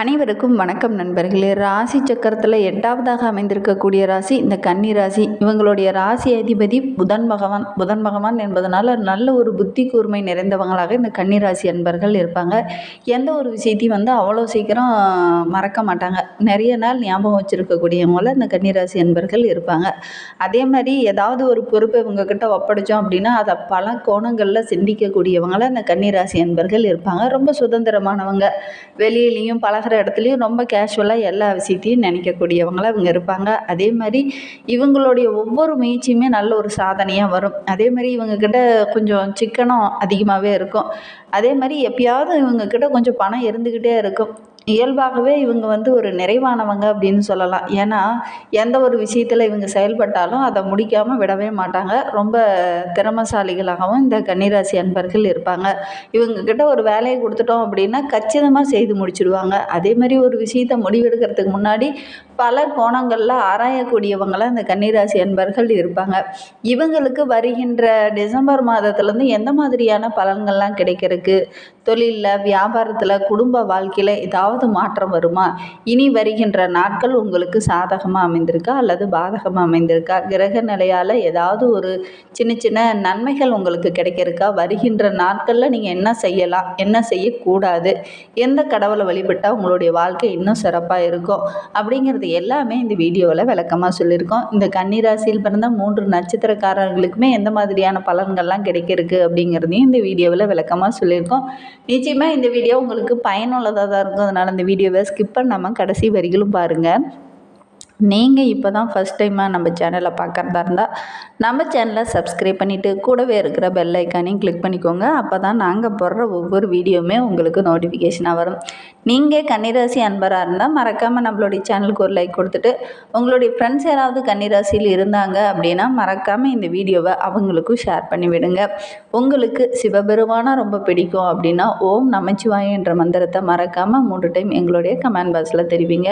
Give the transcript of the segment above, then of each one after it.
அனைவருக்கும் வணக்கம் நண்பர்களே. ராசி சக்கரத்தில் எட்டாவதாக அமைந்திருக்கக்கூடிய ராசி இந்த கன்னி ராசி. இவங்களுடைய ராசி அதிபதி புதன் பகவான். புதன் பகவான் என்பதனால் நல்ல ஒரு புத்தி கூர்மை நிறைந்தவங்களாக இந்த கன்னி ராசி அன்பர்கள் இருப்பாங்க. எந்த ஒரு விஷயத்தையும் வந்து அவ்வளோ சீக்கிரம் மறக்க மாட்டாங்க. நிறைய நாள் ஞாபகம் வச்சுருக்கக்கூடியவங்கள இந்த கன்னி ராசி அன்பர்கள் இருப்பாங்க. அதே மாதிரி ஏதாவது ஒரு பொறுப்பை இவங்கக்கிட்ட ஒப்படைச்சோம் அப்படின்னா அதை பல கோணங்களில் சிந்திக்கக்கூடியவங்கள இந்த கன்னி ராசி அன்பர்கள் இருப்பாங்க. ரொம்ப சுதந்திரமானவங்க. வெளியிலையும் பழகுற இடத்துலையும் ரொம்ப கேஷுவலாக எல்லா விஷயத்தையும் நினைக்கக்கூடியவங்களாக இவங்க இருப்பாங்க. அதே மாதிரி இவங்களுடைய ஒவ்வொரு முயற்சியுமே நல்ல ஒரு சாதனையாக வரும். அதே மாதிரி இவங்கக்கிட்ட கொஞ்சம் சிக்கனம் அதிகமாகவே இருக்கும். அதே மாதிரி எப்பயாவது இவங்கக்கிட்ட கொஞ்சம் பணம் இருந்துக்கிட்டே இருக்கும். இயல்பாகவே இவங்க வந்து ஒரு நிறைவானவங்க அப்படின்னு சொல்லலாம். ஏன்னா எந்த ஒரு விஷயத்தில் இவங்க செயல்பட்டாலும் அதை முடிக்காமல் விடவே மாட்டாங்க. ரொம்ப திறமசாலிகளாகவும் இந்த கன்னிராசி அன்பர்கள் இருப்பாங்க. இவங்கக்கிட்ட ஒரு வேலையை கொடுத்துட்டோம் அப்படின்னா கச்சிதமாக செய்து முடிச்சிடுவாங்க. அதே மாதிரி ஒரு விஷயத்தை முடிவெடுக்கிறதுக்கு முன்னாடி பல கோணங்களில் ஆராயக்கூடியவங்களாக இந்த கன்னிராசி அன்பர்கள் இருப்பாங்க. இவங்களுக்கு வருகின்ற டிசம்பர் மாதத்துலேருந்து எந்த மாதிரியான பலன்கள்லாம் கிடைக்கிறதுக்கு தொழிலில் வியாபாரத்தில் குடும்ப வாழ்க்கையில் ஏதாவது மாற்றம் வருமா? இனி வருகின்ற நாட்கள் உங்களுக்கு சாதகமாக அமைந்திருக்கா? அல்லது பாதகமாக அமைந்திருக்கா? கிரக நிலையால் ஏதாவது ஒரு சின்ன சின்ன நன்மைகள் உங்களுக்கு கிடைக்கிறக்கா? வருகின்ற நாட்களில் நீங்கள் என்ன செய்யலாம்? என்ன செய்யக்கூடாது? எந்த கடவுளை வழிபட்டால் உங்களுடைய வாழ்க்கை இன்னும் சிறப்பாக இருக்கும்? அப்படிங்கிறது எல்லாமே இந்த வீடியோவில் விளக்கமாக சொல்லியிருக்கோம். இந்த கன்னிராசியில் பிறந்த மூன்று நட்சத்திரக்காரர்களுக்குமே எந்த மாதிரியான பலன்கள்லாம் கிடைக்கிறதுக்கு அப்படிங்கிறதையும் இந்த வீடியோவில் விளக்கமாக சொல்லியிருக்கோம். நிச்சயமாக இந்த வீடியோ உங்களுக்கு பயனுள்ளதாக தான் இருக்கும். அதனால் இந்த வீடியோவை ஸ்கிப் பண்ணாமல் கடைசி வரிகளும் பாருங்கள் நீங்கள் இப்போ தான் ஃபஸ்ட் டைமாக நம்ம சேனலை பார்க்குறதா இருந்தால் நம்ம சேனலை சப்ஸ்கிரைப் பண்ணிவிட்டு கூடவே இருக்கிற பெல் ஐக்கானையும் கிளிக் பண்ணிக்கோங்க. அப்போ தான் நாங்கள் போடுற ஒவ்வொரு வீடியோவுமே உங்களுக்கு நோட்டிஃபிகேஷனாக வரும். நீங்கள் கன்னிராசி அன்பராக இருந்தால் மறக்காமல் நம்மளுடைய சேனலுக்கு ஒரு லைக் கொடுத்துட்டு உங்களுடைய ஃப்ரெண்ட்ஸ் யாராவது கன்னிராசியில் இருந்தாங்க அப்படின்னா மறக்காமல் இந்த வீடியோவை அவங்களுக்கும் ஷேர் பண்ணி விடுங்க. உங்களுக்கு சிவபெருமானா ரொம்ப பிடிக்கும் அப்படின்னா ஓம் நமச்சிவாய என்ற மந்திரத்தை மறக்காமல் மூன்று டைம் எங்களுடைய கமெண்ட் பாக்ஸில் தெரிவிங்க.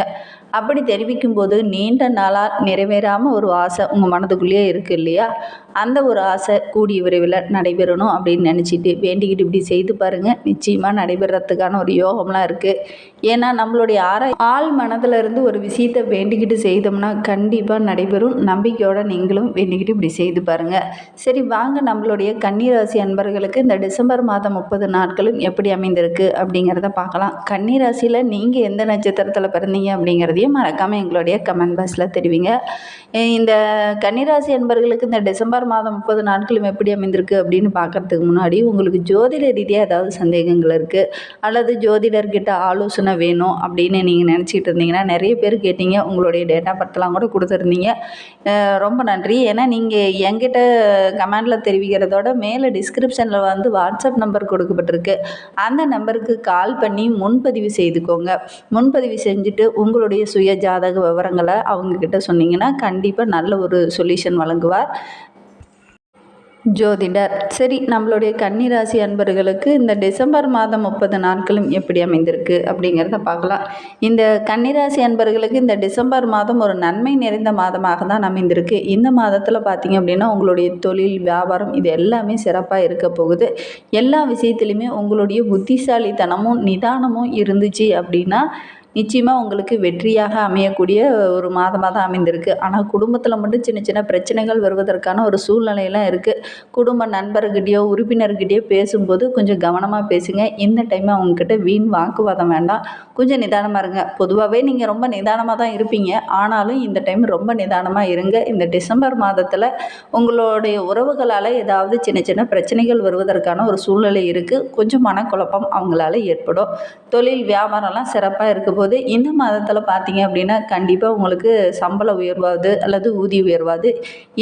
அப்படி தெரிவிக்கும் போது நீண்ட நாளாக நிறைவேறாமல் ஒரு ஆசை உங்கள் மனதுக்குள்ளேயே இருக்குது இல்லையா? அந்த ஒரு ஆசை கூடிய விரைவில் நடைபெறணும் அப்படின்னு நினச்சிட்டு வேண்டிக்கிட்டு இப்படி செய்து பாருங்கள் நிச்சயமாக நடைபெறத்துக்கான ஒரு யோகம்லாம் இருக்குது ஏன்னா நம்மளுடைய ஆர ஆள் மனதில் இருந்து ஒரு விஷயத்தை வேண்டிக்கிட்டு செய்தோம்னா கண்டிப்பாக நடைபெறும். நம்பிக்கையோடு நீங்களும் வேண்டிக்கிட்டு இப்படி செய்து பாருங்கள் சரி வாங்க. நம்மளுடைய கன்னிராசி அன்பர்களுக்கு இந்த டிசம்பர் மாதம் முப்பது நாட்களும் எப்படி அமைந்திருக்கு அப்படிங்கிறத பார்க்கலாம். கன்னிராசியில் நீங்கள் எந்த நட்சத்திரத்தில் பிறந்தீங்க அப்படிங்கிறதையும் மறக்காமல் எங்களுடைய கமெண்ட் பாக்ஸில் தெரிவிங்க. இந்த கன்னிராசி அன்பர்களுக்கு இந்த டிசம்பர் மாதம் முப்பது நாட்களும் எப்படி அமைந்திருக்கு அப்படின்னு பார்க்குறதுக்கு முன்னாடி உங்களுக்கு ஜோதிட ரீதியாக ஏதாவது சந்தேகங்கள் இருக்குது அல்லது ஜோதிடர்கிட்ட ஆலோசனை வேணும் அப்படின்னு நீங்கள் நினச்சிட்டு இருந்தீங்கன்னா நிறைய பேர் கேட்டீங்க. உங்களுடைய டேட்டா பர்த்லாம் கூட கொடுத்துருந்தீங்க. ரொம்ப நன்றி. ஏன்னா நீங்கள் என்கிட்ட கமெண்டில் தெரிவிக்கிறதோட மேலே டிஸ்கிரிப்ஷனில் வந்து வாட்ஸ்அப் நம்பர் கொடுக்கப்பட்டிருக்கு. அந்த நம்பருக்கு கால் பண்ணி முன்பதிவு செய்துக்கோங்க. முன்பதிவு செஞ்சுட்டு உங்களுடைய சுய ஜாதக விவரங்களை அவங்கக்கிட்ட சொன்னீங்கன்னா கண்டிப்பாக நல்ல ஒரு சொல்யூஷன் வழங்குவார். ஜோதிடர் சரி நம்மளுடைய கன்னிராசி அன்பர்களுக்கு இந்த டிசம்பர் மாதம் முப்பது நாட்களும் எப்படி அமைந்திருக்கு அப்படிங்கிறத பார்க்கலாம். இந்த கன்னிராசி அன்பர்களுக்கு இந்த டிசம்பர் மாதம் ஒரு நன்மை நிறைந்த மாதமாக தான் அமைந்திருக்கு. இந்த மாதத்தில் பார்த்திங்க அப்படின்னா உங்களுடைய தொழில் வியாபாரம் இது எல்லாமே சிறப்பாக இருக்க போகுது. எல்லா விஷயத்துலையுமே உங்களுடைய புத்திசாலித்தனமும் நிதானமும் இருந்துச்சு அப்படின்னா நிச்சயமாக உங்களுக்கு வெற்றியாக அமையக்கூடிய ஒரு மாதமாக தான் அமைந்திருக்கு. ஆனால் குடும்பத்தில் மட்டும் சின்ன சின்ன பிரச்சனைகள் வருவதற்கான ஒரு சூழ்நிலையெல்லாம் இருக்குது குடும்ப நண்பர்கிட்டயோ உறுப்பினர்கிட்டயோ பேசும்போது கொஞ்சம் கவனமாக பேசுங்க. இந்த டைம் அவங்கக்கிட்ட வீண் வாக்குவாதம் வேண்டாம். கொஞ்சம் நிதானமாக இருங்க. பொதுவாகவே நீங்கள் ரொம்ப நிதானமாக தான் இருப்பீங்க. ஆனாலும் இந்த டைம் ரொம்ப நிதானமாக இருங்க. இந்த டிசம்பர் மாதத்தில் உங்களுடைய உறவுகளால் ஏதாவது சின்ன சின்ன பிரச்சனைகள் வருவதற்கான ஒரு சூழ்நிலை இருக்குது கொஞ்சம் மனக்குழப்பம் அவங்களால ஏற்படும். தொழில் வியாபாரம்லாம் சிறப்பாக இருக்க போது இந்த மாதத்தில் பார்த்தீங்க அப்படின்னா கண்டிப்பாக உங்களுக்கு சம்பள உயர்வாது அல்லது ஊதிய உயர்வாது.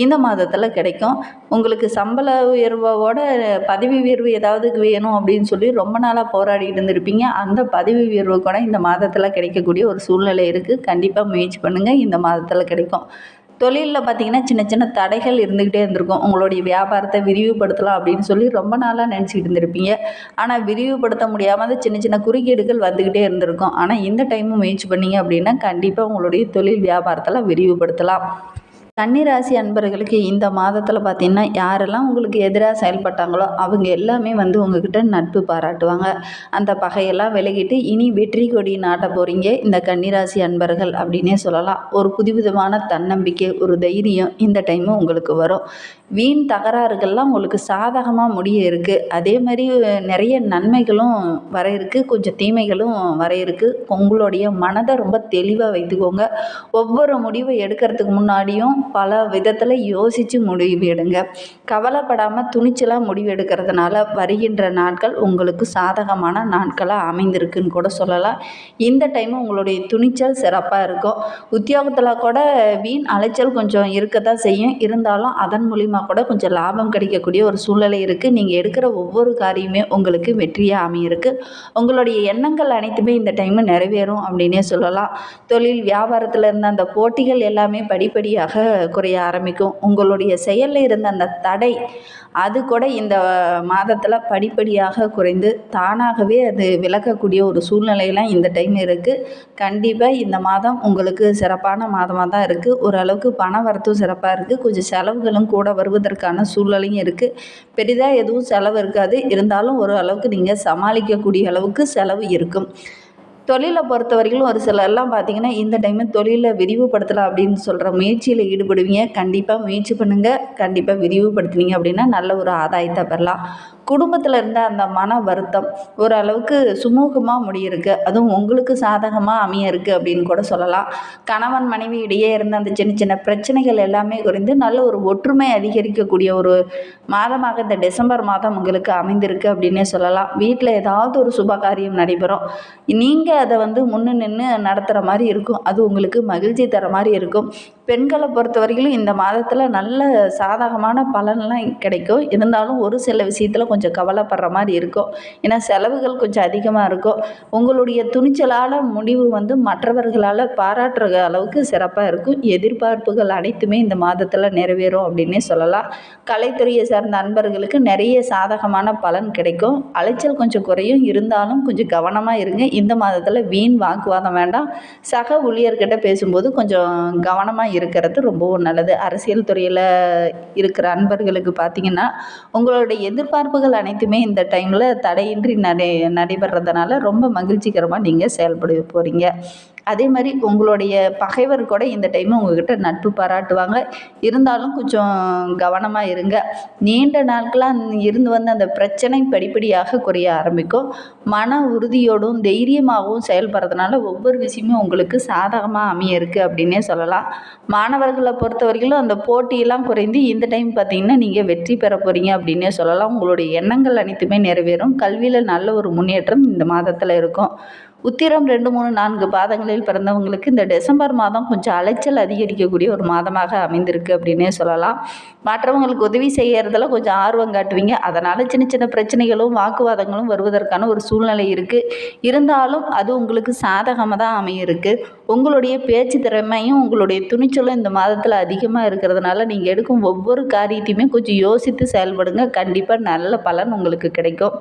இந்த மாதத்தில் கிடைக்கும். உங்களுக்கு சம்பள உயர்வோட பதவி உயர்வு ஏதாவது வேணும் அப்படின்னு சொல்லி ரொம்ப நாளாக போராடிட்டு இருந்திருப்பீங்க. அந்த பதவி உயர்வு கூட இந்த மாதத்தில் கிடைக்கக்கூடிய ஒரு சூழ்நிலை இருக்குது கண்டிப்பாக முயற்சி பண்ணுங்கள் இந்த மாதத்தில் கிடைக்கும். தொழிலில் பார்த்திங்கன்னா சின்ன சின்ன தடைகள் இருந்துக்கிட்டே இருந்திருக்கும். உங்களுடைய வியாபாரத்தை விரிவுபடுத்தலாம் அப்படின்னு சொல்லி ரொம்ப நாளாக நினச்சிக்கிட்டு இருந்திருப்பீங்க. ஆனால் விரிவுபடுத்த முடியாமல் சின்ன சின்ன குறுக்கீடுகள் வந்துக்கிட்டே இருந்திருக்கும். ஆனால் இந்த டைமும் முயற்சி பண்ணிங்க அப்படின்னா கண்டிப்பாக உங்களுடைய தொழில் வியாபாரத்தில் விரிவுபடுத்தலாம். கன்னிராசி அன்பர்களுக்கு இந்த மாதத்தில் பார்த்திங்கன்னா யாரெல்லாம் உங்களுக்கு எதிராக செயல்பட்டாங்களோ அவங்க எல்லாமே வந்து உங்ககிட்ட நட்பு பாராட்டுவாங்க. அந்த பகையெல்லாம் விலகிட்டு இனி வெற்றி கொடி நாட்ட போகிறீங்க இந்த கன்னிராசி அன்பர்கள் அப்படின்னே சொல்லலாம். ஒரு புதுவிதமான தன்னம்பிக்கை ஒரு தைரியம் இந்த டைமு உங்களுக்கு வரும். வீண் தகராறுகள்லாம் உங்களுக்கு சாதகமாக முடிய இருக்குது அதே மாதிரி நிறைய நன்மைகளும் வர இருக்குது கொஞ்சம் தீமைகளும் வர இருக்குது உங்களுடைய மனதை ரொம்ப தெளிவாக வைத்துக்கோங்க. ஒவ்வொரு முடிவை எடுக்கிறதுக்கு முன்னாடியும் பல விதத்தில் யோசித்து முடிவெடுங்க கவலைப்படாமல் துணிச்சலாக முடிவெடுக்கிறதுனால வருகின்ற நாட்கள் உங்களுக்கு சாதகமான நாட்களாக அமைந்திருக்குன்னு கூட சொல்லலாம். இந்த டைம் உங்களுடைய துணிச்சல் சிறப்பாக இருக்கும். உத்தியோகத்தில் கூட வீண் அலைச்சல் கொஞ்சம் இருக்க தான் செய்யும். இருந்தாலும் அதன் மூலிமா கூட கொஞ்சம் லாபம் கிடைக்கக்கூடிய ஒரு சூழ்நிலை இருக்குது நீங்கள் எடுக்கிற ஒவ்வொரு காரியமே உங்களுக்கு வெற்றியாக அமையிருக்கு. உங்களுடைய எண்ணங்கள் அனைத்துமே இந்த டைமு நிறைவேறும் அப்படின்னே சொல்லலாம். தொழில் வியாபாரத்தில் இருந்த அந்த போட்டிகள் எல்லாமே படிப்படியாக குறைய ஆரம்பிக்கும். உங்களுடைய செயலில் இருந்த அந்த தடை அது கூட இந்த மாதத்தில் படிப்படியாக குறைந்து தானாகவே அது விளக்கக்கூடிய ஒரு சூழ்நிலையெல்லாம் இந்த டைம் இருக்குது கண்டிப்பாக இந்த மாதம் உங்களுக்கு சிறப்பான மாதமாக தான் இருக்குது ஓரளவுக்கு பண வரத்தும் சிறப்பாக இருக்குது கொஞ்சம் செலவுகளும் கூட வருவதற்கான சூழ்நிலையும் இருக்குது பெரிதாக எதுவும் செலவு இருக்காது. இருந்தாலும் ஒரு அளவுக்கு நீங்கள் சமாளிக்கக்கூடிய அளவுக்கு செலவு இருக்கும். தொழிலை பொறுத்த வரைக்கும் ஒரு சிலர்லாம் பார்த்தீங்கன்னா இந்த டைமு தொழிலை விரிவுபடுத்தலாம் அப்படின்னு சொல்கிற முயற்சியில் ஈடுபடுவீங்க. கண்டிப்பாக முயற்சி பண்ணுங்கள் கண்டிப்பாக விரிவுபடுத்துனீங்க அப்படின்னா நல்ல ஒரு ஆதாயத்தை பெறலாம். குடும்பத்தில் இருந்த அந்த மன வருத்தம் ஓரளவுக்கு சுமூகமாக முடியிருக்கு. அதுவும் உங்களுக்கு சாதகமாக அமைய இருக்குது அப்படின்னு கூட சொல்லலாம். கணவன் மனைவி இடையே இருந்த அந்த சின்ன சின்ன பிரச்சனைகள் எல்லாமே குறைந்து நல்ல ஒரு ஒற்றுமை அதிகரிக்கக்கூடிய ஒரு மாதமாக இந்த டிசம்பர் மாதம் உங்களுக்கு அமைந்திருக்கு அப்படின்னே சொல்லலாம். வீட்டில் ஏதாவது ஒரு சுப காரியம் நடைபெறும். நீங்கள் அதை வந்து முன்னு நின்று நடத்துகிற மாதிரி இருக்கும். அது உங்களுக்கு மகிழ்ச்சி தர மாதிரி இருக்கும். பெண்களை பொறுத்த வரையிலும் இந்த மாதத்தில் நல்ல சாதகமான பலன்லாம் கிடைக்கும். இருந்தாலும் ஒரு சில விஷயத்தில் கொஞ்சம் கவலைப்படுற மாதிரி இருக்கும். ஏன்னா செலவுகள் கொஞ்சம் அதிகமாக இருக்கும். உங்களுடைய துணிச்சலான முடிவு வந்து மற்றவர்களால் பாராட்டுற அளவுக்கு சிறப்பாக இருக்கும். எதிர்பார்ப்புகள் அனைத்துமே இந்த மாதத்தில் நிறைவேறும் அப்படின்னே சொல்லலாம். கலைத்துறையை சார்ந்த நண்பர்களுக்கு நிறைய சாதகமான பலன் கிடைக்கும். அலைச்சல் கொஞ்சம் குறையும். இருந்தாலும் கொஞ்சம் கவனமாக இருங்க. இந்த மாதத்தில் வீண் வாக்குவாதம் வேண்டாம். சக ஊழியர்கிட்ட பேசும்போது கொஞ்சம் கவனமாக இருக்கிறது ரொம்பவும் நல்லது. அரசியல் துறையில் இருக்கிற அன்பர்களுக்கு பார்த்திங்கன்னா உங்களுடைய எதிர்பார்ப்புகள் அனைத்துமே இந்த டைமில் தடையின்றி நடை நடைபெறதுனால ரொம்ப மகிழ்ச்சிகரமாக நீங்கள் செயல்பட போகிறீங்க அதே மாதிரி உங்களுடைய பகைவர் கூட இந்த டைம் உங்ககிட்ட நட்பு பாராட்டுவாங்க. இருந்தாலும் கொஞ்சம் கவனமாக இருங்க. நீண்ட நாட்களாக இருந்து வந்த அந்த பிரச்சனை படிப்படியாக குறைய ஆரம்பிக்கும். மன உறுதியோடும் தைரியமாகவும் செயல்படுறதுனால ஒவ்வொரு விஷயமும் உங்களுக்கு சாதகமாக அமைய இருக்குது அப்படின்னே சொல்லலாம். மாணவர்களை பொறுத்த வரைக்கும் அந்த போட்டியெல்லாம் குறைந்து இந்த டைம் பார்த்திங்கன்னா நீங்கள் வெற்றி பெற போகிறீங்க அப்படின்னே சொல்லலாம். உங்களுடைய எண்ணங்கள் அனைத்துமே நிறைவேறும். கல்வியில் நல்ல ஒரு முன்னேற்றம் இந்த மாதத்தில் இருக்கும். உத்திரம் ரெண்டு மூணு நான்கு பாதங்களில் பிறந்தவங்களுக்கு இந்த டிசம்பர் மாதம் கொஞ்சம் அலைச்சல் அதிகரிக்கக்கூடிய ஒரு மாதமாக அமைந்திருக்கு அப்படின்னே சொல்லலாம். மற்றவங்களுக்கு உதவி செய்கிறதுல கொஞ்சம் ஆர்வம் காட்டுவீங்க. அதனால் சின்ன சின்ன பிரச்சனைகளும் வாக்குவாதங்களும் வருவதற்கான ஒரு சூழ்நிலை இருக்குது இருந்தாலும் அது உங்களுக்கு சாதகமாக தான் அமையிருக்கு. உங்களுடைய பேச்சு திறமையும் உங்களுடைய துணிச்சலும் இந்த மாதத்தில் அதிகமாக இருக்கிறதுனால நீங்கள் எடுக்கும் ஒவ்வொரு காரியத்தையுமே கொஞ்சம் யோசித்து செயல்படுங்க. கண்டிப்பாக நல்ல பலன் உங்களுக்கு கிடைக்கும்.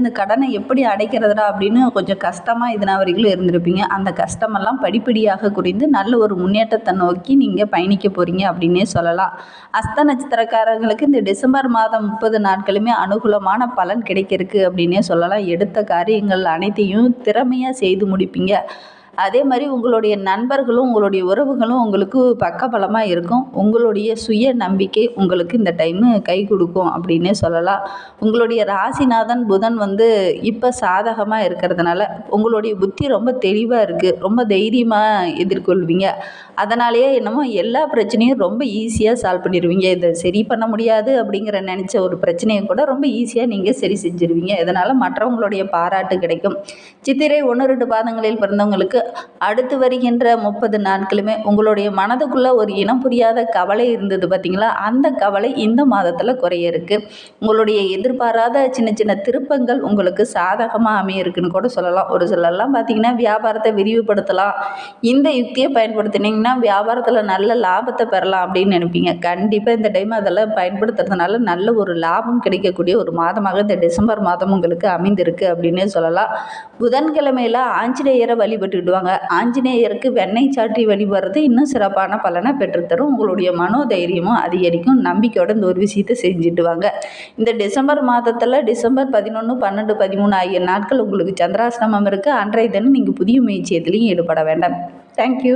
இந்த கடனை எப்படி அடைக்கிறதுடா அப்படின்னு கொஞ்சம் கஷ்டமாக இதனால் வரைக்கும் இருந்திருப்பீங்க. அந்த கஷ்டமெல்லாம் படிப்படியாக குறைந்து நல்ல ஒரு முன்னேற்றத்தை நோக்கி நீங்கள் பயணிக்க போகிறீங்க அப்படின்னே சொல்லலாம். அஸ்த நட்சத்திரக்காரங்களுக்கு இந்த டிசம்பர் மாதம் முப்பது நாட்களுமே அனுகூலமான பலன் கிடைக்கிறதுக்கு அப்படின்னே சொல்லலாம். எடுத்த காரியங்கள் அனைத்தையும் திறமையாக செய்து முடிப்பீங்க. அதே மாதிரி உங்களுடைய நண்பர்களும் உங்களுடைய உறவுகளும் உங்களுக்கு பக்கபலமாக இருக்கும். உங்களுடைய சுய நம்பிக்கை உங்களுக்கு இந்த டைமு கை கொடுக்கும் அப்படின்னே சொல்லலாம். உங்களுடைய ராசிநாதன் புதன் வந்து இப்போ சாதகமாக இருக்கிறதுனால உங்களுடைய புத்தி ரொம்ப தெளிவாக இருக்குது ரொம்ப தைரியமாக எதிர்கொள்வீங்க. அதனாலேயே என்னமோ எல்லா பிரச்சனையும் ரொம்ப ஈஸியாக சால்வ் பண்ணிடுவீங்க. இதை சரி பண்ண முடியாது அப்படிங்கிற நினச்ச ஒரு பிரச்சனையை கூட ரொம்ப ஈஸியாக நீங்கள் சரி செஞ்சுருவீங்க. இதனால் மற்றவங்களுடைய பாராட்டு கிடைக்கும். சித்திரை ஒன்று ரெண்டு பாதங்களில் பிறந்தவங்களுக்கு அடுத்து வருகின்ற முப்பது நாட்களுமே உங்களுடைய மனதுக்குள்ளே ஒரு இனம் புரியாத கவலை இருந்தது பார்த்தீங்களா அந்த கவலை இந்த மாதத்தில் குறைய இருக்குது உங்களுடைய எதிர்பாராத சின்ன சின்ன திருப்பங்கள் உங்களுக்கு சாதகமாக அமையிருக்குன்னு கூட சொல்லலாம். ஒரு சிலர்லாம் பார்த்தீங்கன்னா வியாபாரத்தை விரிவுபடுத்தலாம். இந்த யுக்தியை பயன்படுத்தினீங்கன்னா வியாபாரத்தில் நல்ல லாபத்தை பெறலாம் அப்படின்னு நினைப்பீங்க. கண்டிப்பாக இந்த டைம் அதெல்லாம் பயன்படுத்துறதுனால நல்ல ஒரு லாபம் கிடைக்கக்கூடிய ஒரு மாதமாக இந்த டிசம்பர் மாதம் உங்களுக்கு அமைந்திருக்கு அப்படின்னே சொல்லலாம். புதன்கிழமையில் ஆஞ்சநேயரை வழிபட்டுக்கிட்டு சொல்லுவாங்க ஆஞ்சநேயருக்கு வெண்ணெய் சாற்றி வழிபடுறது இன்னும் சிறப்பான பலனை பெற்றுத்தரும். உங்களுடைய மனோதைரியமும் அதிகரிக்கும். நம்பிக்கையோட இந்த ஒரு விஷயத்தை செஞ்சுட்டு வாங்க இந்த டிசம்பர் மாதத்தில் டிசம்பர் பதினொன்று பன்னெண்டு பதிமூணு ஆகிய நாட்கள் உங்களுக்கு சந்திராசிரமம் இருக்குது அன்றைய தினம் நீங்கள் புதிய முயற்சியத்திலையும் ஈடுபட வேண்டாம். தேங்க்யூ